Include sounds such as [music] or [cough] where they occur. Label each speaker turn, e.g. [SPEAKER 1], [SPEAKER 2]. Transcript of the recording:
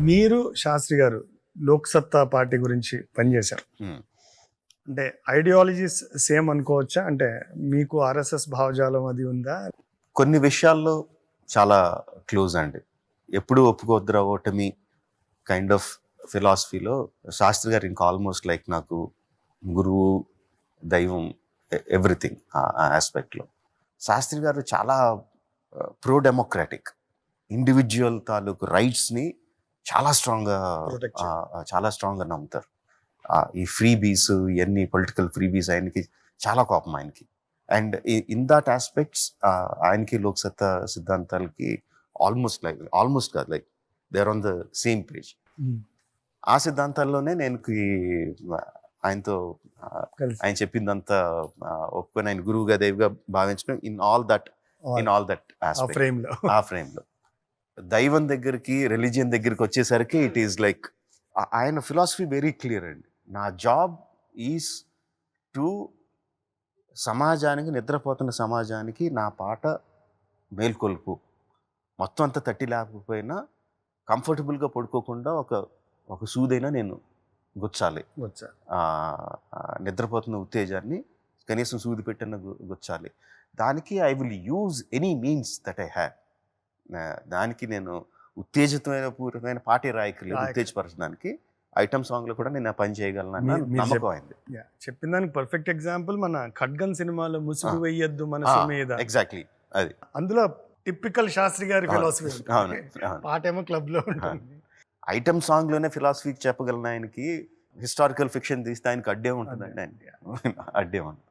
[SPEAKER 1] మీరు శాస్త్రి గారు లోక్సత్తా పార్టీ గురించి పనిచేశారు.
[SPEAKER 2] Hmm.
[SPEAKER 1] అంటే ఐడియాలజీస్ సేమ్ అనుకోవచ్చా? అంటే మీకు ఆర్ఎస్ఎస్ భావజాలం అది ఉందా?
[SPEAKER 2] కొన్ని విషయాల్లో చాలా క్లోజ్ అండి. ఎప్పుడు ఒప్పుకోద్దురా ఓటమి కైండ్ ఆఫ్ ఫిలాసఫీలో శాస్త్రి గారు ఇంకా ఆల్మోస్ట్ లైక్ నాకు గురువు దైవం ఎవ్రీథింగ్ ఆ ఆస్పెక్ట్లో శాస్త్రి గారు చాలా ప్రో డెమోక్రాటిక్ ఇండివిజువల్ తాలూకు రైట్స్ని చాలా స్ట్రాంగ్గా చాలా స్ట్రాంగ్గా నమ్ముతారు. ఈ ఫ్రీ బీస్ ఇవన్నీ పొలిటికల్ ఫ్రీ బీస్ ఆయనకి చాలా కోపం ఆయనకి. అండ్ ఇన్ దట్ ఆస్పెక్ట్స్ ఆయనకి లోక్సత్తా సిద్ధాంతాలకి ఆల్మోస్ట్ లైక్ ఆల్మోస్ట్ కాదు like they are on the same page. ఆ సిద్ధాంతాల్లోనే నేను ఆయనతో ఆయన చెప్పిందంతా ఒప్పుకొని ఆయన గురువుగా దేవిగా భావించడం in all that in all that
[SPEAKER 1] ఫ్రేమ్లో
[SPEAKER 2] ఆ ఫ్రేమ్లో దైవం దగ్గరికి రిలీజియన్ దగ్గరికి వచ్చేసరికి ఇట్ ఈస్ లైక్ ఆయన ఫిలాసఫీ వెరీ క్లియర్ అండి. నా జాబ్ ఈజ్ టు సమాజానికి నిద్రపోతున్న సమాజానికి నా పాట మేల్కొల్పు. మొత్తం అంతా తట్టి లేకపోయినా కంఫర్టబుల్గా పడుకోకుండా ఒక ఒక సూదైనా నేను గుచ్చాలి. నిద్రపోతున్న ఉత్తేజాన్ని కనీసం సూది పెట్టిన గుచ్చాలి. దానికి I will use any means that I have దానికి నేను ఉత్తేజితమైన పూర్వమైన పాటే రాయకలేదు
[SPEAKER 1] రాయక-
[SPEAKER 2] ఉత్తేజపరచడానికి ఐటమ్ సాంగ్లో కూడా నేను ఆ పని చేయగలను నమ్మకం అయింది.
[SPEAKER 1] చెప్పిన దానికి పర్ఫెక్ట్ ఎగ్జాంపుల్ మన ఖడ్గన్ సినిమాలో ముసుగు. వెయ్యొద్దు మనసు మీద.
[SPEAKER 2] ఎగ్జాక్ట్లీ అది.
[SPEAKER 1] అందులో టిపికల్ శాస్త్రి గారి ఫిలాసఫీ
[SPEAKER 2] అవును
[SPEAKER 1] పాట ఏమో క్లబ్లో ఉంటుంది.
[SPEAKER 2] ఐటమ్ సాంగ్లోనే ఫిలాసఫీ చెప్పగలను ఆయనకి హిస్టారికల్ ఫిక్షన్ తీస్తే ఆయనకి అడ్డే ఉంటుందండి [laughs] అడ్డే ఉంటుంది.